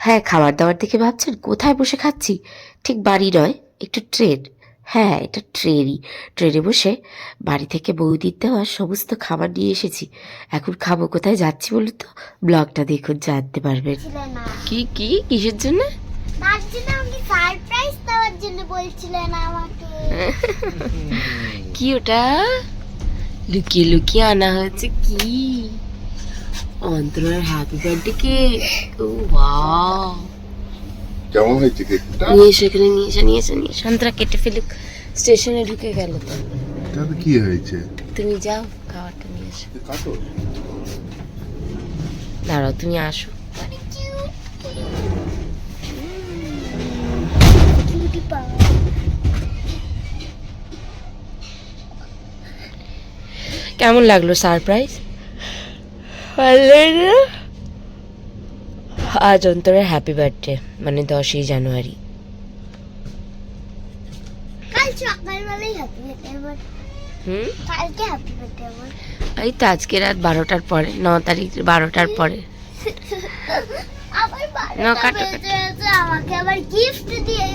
হ্যাঁ খাবার দাবার দেখে ভাবছেন কোথায় বসে খাচ্ছি? ঠিক বাড়ি নয় একটু ট্রেন। হ্যাঁ এটা ট্রেনই। ট্রেনে বসে বাড়ি থেকে বৌদির দেওয়া সমস্ত খাবার নিয়ে এসেছি। এখন খাব কোথায় যাচ্ছি বলুন তো? ব্লগটা দেখুন জানতে পারবেন। কি কি? কিসের জন্য? কি ওটা? লুকিয়ে লুকিয়ে আনা হয়েছে কি? অন্তরার হ্যাপি বার্থডে কেক ও ওয়াও কেমন হয়েছে কেকটা নিয়ে এসো এখানে নিয়ে এসো নিয়ে এসো নিয়ে এসো। অন্তরা কেটে ফেলুক। স্টেশনে ঢুকে গেল তো। তাহলে কি হয়েছে? তুমি যাও খাবারটা নিয়ে এসো। কাটো। দাঁড়াও তুমি আসো। কেমন লাগল সারপ্রাইজ? আজ অন্তরের হ্যাপি বার্থডে মানে দশই জানুয়ারি। এই তো আজকে রাত বারোটার পরে ন তারিখ বারোটার পরে। না, কাটো, আমাকে আবার গিফট দিয়ে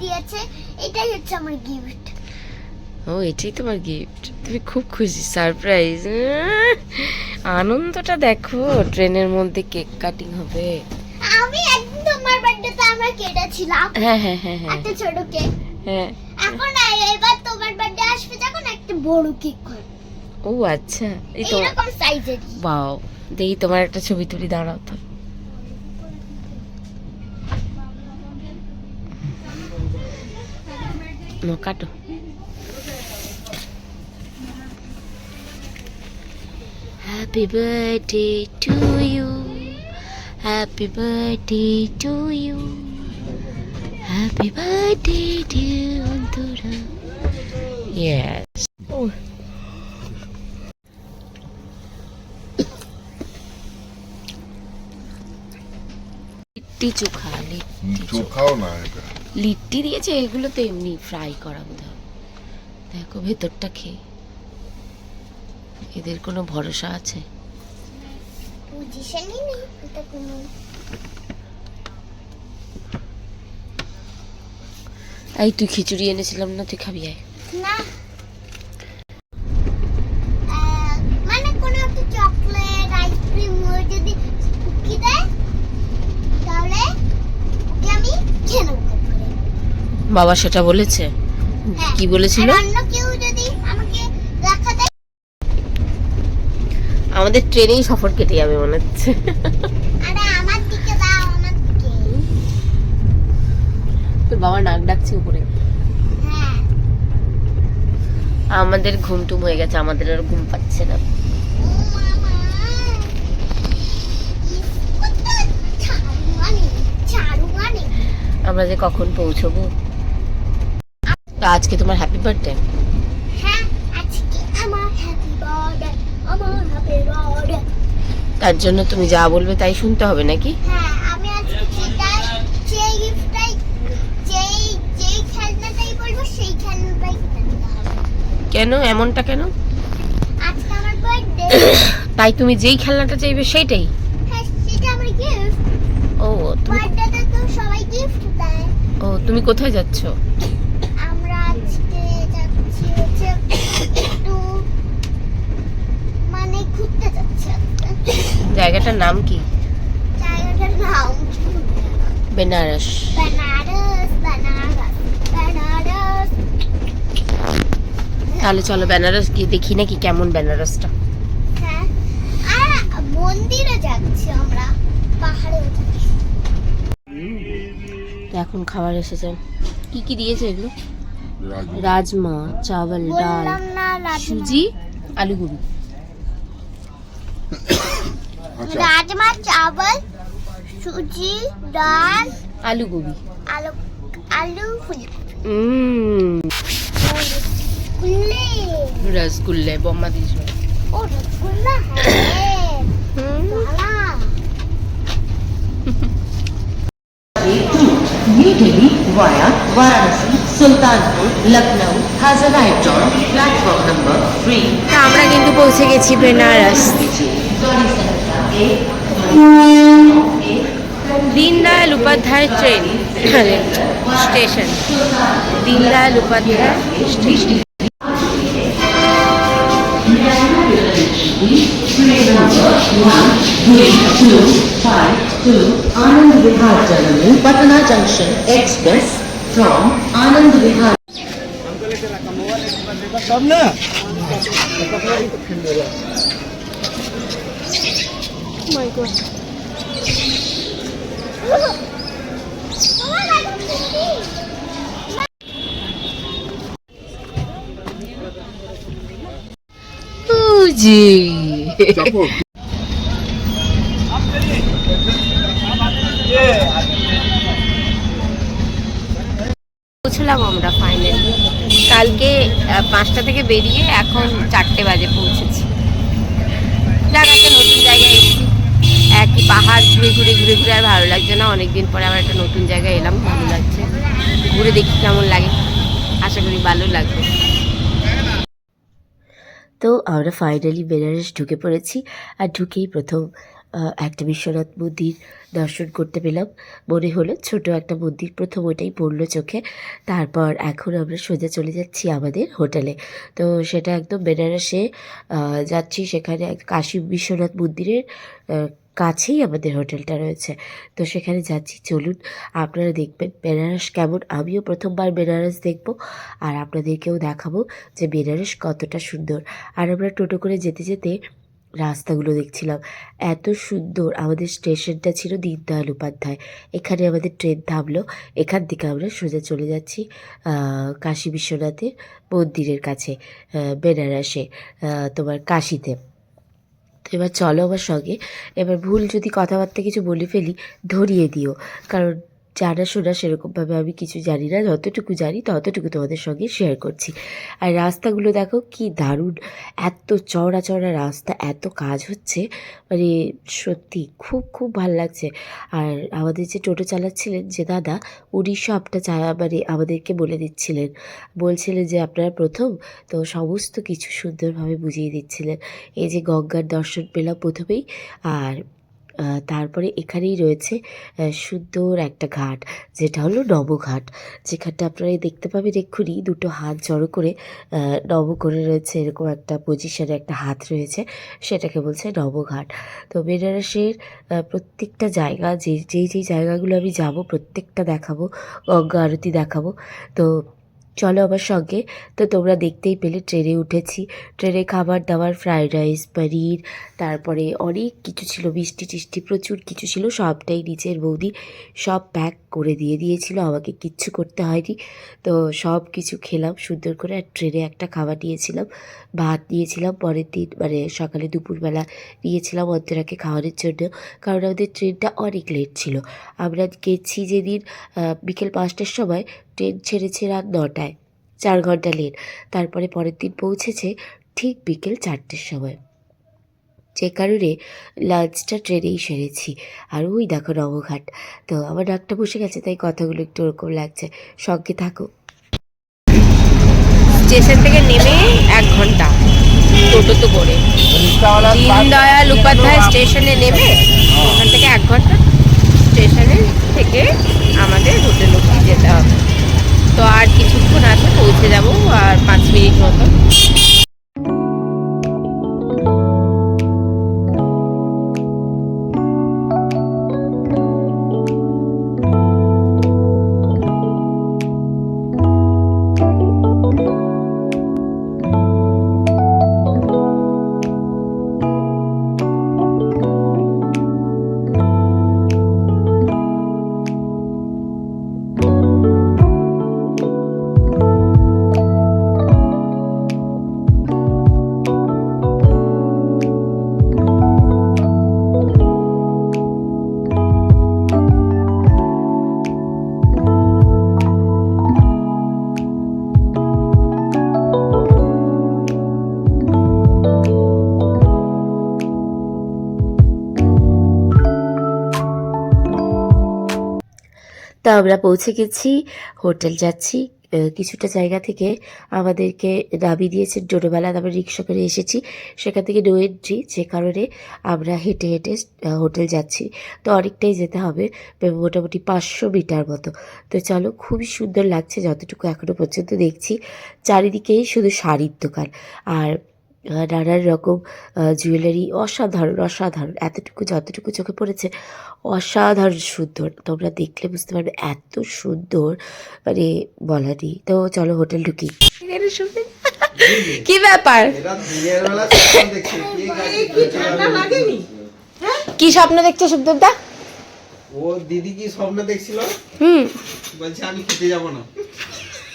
দিয়েছে। এটাই হচ্ছে আমার গিফট ও এটাই তোমার গিফট তুমি খুব খুশি সারপ্রাইজ আনন্দটা দেখো ট্রেনের মধ্যে কেক কাটিং হবে। আমি একদিন তোমার বার্থডেতে আমরা কেটেছিলাম হ্যাঁ হ্যাঁ হ্যাঁ হ্যাঁ। একটা ছোট কেক হ্যাঁ। এখন এবার তোমার বার্থডে আসবে যখন একটা বড় কেক করবে ও আচ্ছা। এই তো এইরকম সাইজের বাও দেখি তোমার একটা ছবি তুলি দাঁড়াও তো। নো কাটো। Happy birthday to you happy birthday to you happy birthday dear Antara yes litti chokha litti chokha চোখাও না এটা। লিট্টি দিয়েছে এগুলো তো এমনি ফ্রাই করা বোধ দেখো ভেতরটা খেয়ে। এদের কোনো ভরসা আছে? পজিশনই নেই এটা কোনো এই তুই খিচুড়ি এনেছিলাম না তুই খাবি আয়। না। মানে কোনো একটা চকলেট আইসক্রিম যদি কুকি দেয় তাহলে ওকে আমি খেয়ে নেব। বাবা সেটা বলেছে? হ্যাঁ। কি বলেছিল? অন্য যদি আমাকে রাখা দেয় আমাদের ট্রেনেই সফর কেটে যাবে মনে হচ্ছে। তোর বাবা নাক ডাকছে উপরে। হ্যাঁ। আমাদের ঘুম টুম হয়ে গেছে আমাদের আর ঘুম পাচ্ছে না। আমরা যে কখন পৌঁছবো? আজকে তোমার হ্যাপি বার্থডে হ্যাঁ আজকে আমার হ্যাপি বার্থডে আমার হ্যাপি বার্থডে তার জন্য তুমি যা বলবে তাই শুনতে হবে নাকি? হ্যাঁ কিনে এমনটা কেন? তাই তুমি যেই খেলনাটা চাইবে সেইটাই? হ্যাঁ ও তুমি ও তুমি কোথায় যাচ্ছ আমরা আজকে যাচ্ছি হচ্ছে একটু মানে ঘুরতে যাচ্ছি আজকে। জায়গাটার নাম কি? জায়গাটার নাম বেনারস। বেনারস বেনারস বেনারস। তাহলে চলো বেনারস গিয়ে দেখি নাকি কেমন বেনারসটা। হ্যাঁ আর মন্দিরে যাচ্ছি আমরা পাহাড়ে তো এখন খাবার এসেছে। কি কি দিয়েছে এগুলো? রাজমা। চাवल ডাল সুজি আলু গোবি আচ্ছা আচ্ছা। রাজমা চাল সুজি ডাল আলু গোবি। আলু আলু ফুল হ্যাঁ। হুম রসগুল্লে বম্মা দিছো ও রসগুল্লা? আমরা কিন্তু পৌঁছে গেছি Benaras. Deendayal Upadhyay train station Deendayal Upadhyay station Anand Vihar Terminal, Patna Junction Express from Anand Vihar. জি পৌঁছলাম আমরা ফাইনালি কালকে আহ, পাঁচটা থেকে বেরিয়ে এখন চারটে বাজে পৌঁছেছি। যাক একটা নতুন জায়গায় এসেছি। একই পাহাড় ঘুরে ঘুরে ঘুরে ঘুরে আর ভালো লাগছে না। অনেকদিন পরে আবার একটা নতুন জায়গায় এলাম, ভালো লাগছে। ঘুরে দেখি কেমন লাগে। আশা করি ভালো লাগবে। তো আমরা ফাইনালি বেনারস ঢুকে পড়েছি আর ঢুকেই প্রথম একটা বিশ্বনাথ মন্দির দর্শন করতে পেলাম। মনে হলো ছোট একটা মন্দির প্রথম ওটাই পড়ল চোখে। তারপর এখন আমরা সোজা চলে যাচ্ছি আমাদের হোটেলে। তো সেটা একদম বেনারসে যাচ্ছি সেখানে কাশী বিশ্বনাথ মন্দিরের কাছেই আমাদের হোটেলটা রয়েছে। তো সেখানে যাচ্ছি। চলুন, আপনারা দেখবেন বেনারস কেমন। আমিও প্রথমবার বেনারস দেখব আর আপনাদেরকেও দেখাবো যে বেনারস কতটা সুন্দর। আর আমরা টোটো করে যেতে যেতে রাস্তাগুলো দেখছিলাম। এত সুন্দর। আমাদের স্টেশনটা ছিল দীনদয়াল উপাধ্যায়। এখানে আমাদের ট্রেন থামলো। এখান থেকে আমরা সোজা চলে যাচ্ছি কাশী বিশ্বনাথের মন্দিরের কাছে বেনারসে তোমার কাশিতে। তো এবার চলো আমার সঙ্গে। এবার ভুল যদি কথাবার্তা কিছু বলে ফেলি, ধরিয়ে দিও। কারণ জানা শোনা সেরকমভাবে আমি কিছু জানি না, যতটুকু জানি ততটুকু তোমাদের সঙ্গে শেয়ার করছি। আর রাস্তাগুলো দেখো কি দারুণ, এত চওড়া চওড়া রাস্তা, এত কাজ হচ্ছে মানে সত্যি খুব খুব ভালো লাগছে। আর আমাদের যে টোটো চালাচ্ছিলেন যে দাদা, উনি সবটা চা মানে আমাদেরকে বলে দিচ্ছিলেন। বলছিলেন যে আপনারা প্রথম তো সমস্ত কিছু সুন্দরভাবে বুঝিয়ে দিচ্ছিলেন। এই যে গঙ্গার দর্শন পেলাম প্রথমেই, আর তারপরে এখানেই রয়েছে সুন্দর একটা ঘাট, যেটা হলো নবঘাট। যেখানটা আপনারা দেখতে পাবেন এক্ষুনি, দুটো হাত জড়ো করে নব করে রয়েছে, এরকম একটা পজিশনে একটা হাত রয়েছে, সেটাকে বলছে নবঘাট। তো বেনারসের প্রত্যেকটা জায়গা, যে যেই যেই জায়গাগুলো আমি যাব, প্রত্যেকটা দেখাবো, গঙ্গা আরতি দেখাবো। তো চলো আমার সঙ্গে। তো তোমরা দেখতেই পেলে ট্রেনে উঠেছি। ট্রেনে খাবার দাবার ফ্রায়েড রাইস, পনির, তারপরে অনেক কিছু ছিল, মিষ্টি টিষ্টি, প্রচুর কিছু ছিল, সবটাই নিচের বৌদি সব প্যাক করে দিয়ে দিয়েছিল, আমাকে কিচ্ছু করতে হয়নি। তো সব কিছু খেলাম সুন্দর করে আর ট্রেনে একটা খাবার নিয়েছিলাম, ভাত নিয়েছিলাম, পরের দিন মানে সকালে দুপুরবেলা নিয়েছিলাম অন্তরাকে খাওয়ানোর জন্য, কারণ আমাদের ট্রেনটা অনেক লেট ছিল। আমরা গেছি যেদিন বিকেল পাঁচটার সময় ট্রেন ছেড়েছে রাত নটায়। চার ঘণ্টা লেট। তারপরে পরের দিন পৌঁছেছে ঠিক বিকেল চারটের সময়। যে কারণে লাঞ্চটা ট্রেনেই সেরেছি। আর ওই দেখো নবঘাট। তো আমার ডাকটা বসে গেছে, তাই কথাগুলো একটু ওরকম লাগছে। সঙ্গে থাকো। স্টেশন থেকে নেমে এক ঘণ্টা। টোটো তো করে। দীনদয়াল উপাধ্যায় স্টেশনে নেমে ওখান থেকে এক ঘণ্টা। স্টেশনে থেকে আমাদের হোটেল অব্দি যেতে হবে। তো আর কিছুক্ষণ আছে পৌঁছে যাব আর পাঁচ মিনিট মতো। আমরা পৌঁছে গেছি, হোটেল যাচ্ছি। কিছুটা জায়গা থেকে আমাদেরকে নামিয়ে দিয়েছেন ডোরোবেলা আমরা রিক্সা করে এসেছি। সেখান থেকে নো এন্ট্রি, যে কারণে আমরা হেঁটে হেঁটে হোটেল যাচ্ছি। তো অনেকটাই যেতে হবে মোটামুটি পাঁচশো মিটার মতো। তো চলো, খুবই সুন্দর লাগছে, যতটুকু এখনও পর্যন্ত দেখছি। চারিদিকেই শুধু শাড়ির দোকান। আর নানান রকম জুয়েলারি অসাধারণ অসাধারণ এতটুকু যতটুকু চোখে পড়েছে অসাধারণ সুন্দর। তোমরা দেখলে বুঝতে পারবে এত সুন্দর মানে বলা নেই। তো চলো হোটেল ঢুকি। কি ব্যাপার? কি স্বপ্ন দেখছ সুন্দরদা ও দিদি কি স্বপ্ন দেখছিল? হুম। বলছে আমি খেতে যাব না।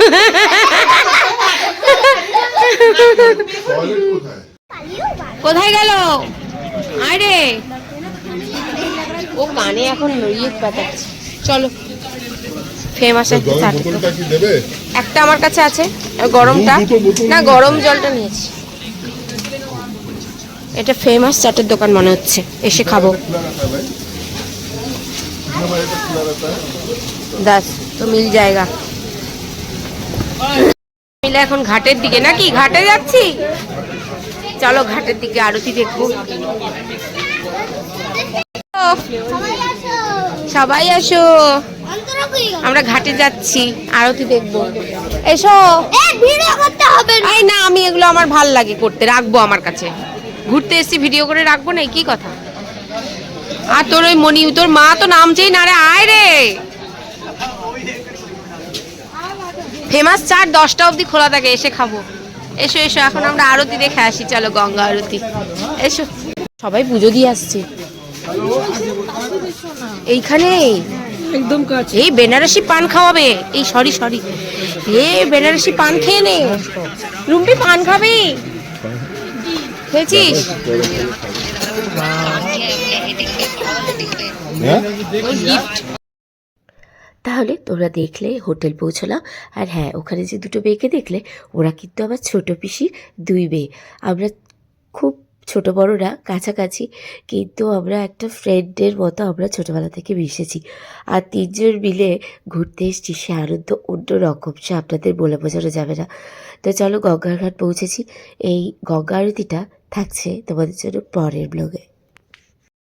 কোথায় গেল? আরে ও কানে এখন ইয়ে পাতাচ্ছে। চলো। ফেমাস একটা আমার কাছে আছে। গরমটা? না গরম জলটা নিয়েছি। এটা ফেমাস চাটের দোকান মনে হচ্ছে। এসে খাব। দাস তো মিল জায়গা। মিলে এখন ঘাটের দিকে নাকি? ঘাটে যাচ্ছি? চলো ঘাটের দিকে আরতি দেখব। সবাই আসো। আমরা ঘাটে যাচ্ছি, আরতি দেখব। এসো। না, আমি এগুলো আমার ভালো লাগে করতে, রাখব আমার কাছে। ঘুরতে এসেছি, ভিডিও করে রাখব না কি কথা। আর তোর ওই মনি তোর মা তো নামছেই না রে, আয় রে। ফেমাস চাট দশটা অবধি খোলা থাকে এসে খাব। এসো এসো এখন আমরা আরতি দেখে আসি চলো গঙ্গা আরতি। এসো। সবাই পুজো দিয়ে আসছে। এইখানে একদম কাছে। এই বেনারসি পান খাওয়াবে। এই সরি সরি এ বেনারসি পান খেয়ে নে। রুম্পি পান খাবি? খেয়েছিস? ওর gift। তাহলে তোমরা দেখলে, হোটেল পৌঁছলাম। আর হ্যাঁ ওখানে যে দুটো মেয়েকে দেখলে, ওরা কিন্তু আমার ছোট পিসির দুই মেয়ে। আমরা খুব ছোট বড়রা, কাছাকাছি, কিন্তু আমরা একটা ফ্রেন্ডের মতো আমরা ছোটোবেলা থেকে মিশেছি। আর তিনজন মিলে ঘুরতে এসেছি, সে আনন্দ অন্য রকম সে আপনাদের বলে বোঝানো যাবে না। তো চলো গঙ্গার ঘাট পৌঁছেছি। এই গঙ্গা আরতিটা থাকছে তোমাদের জন্য পরের ব্লগে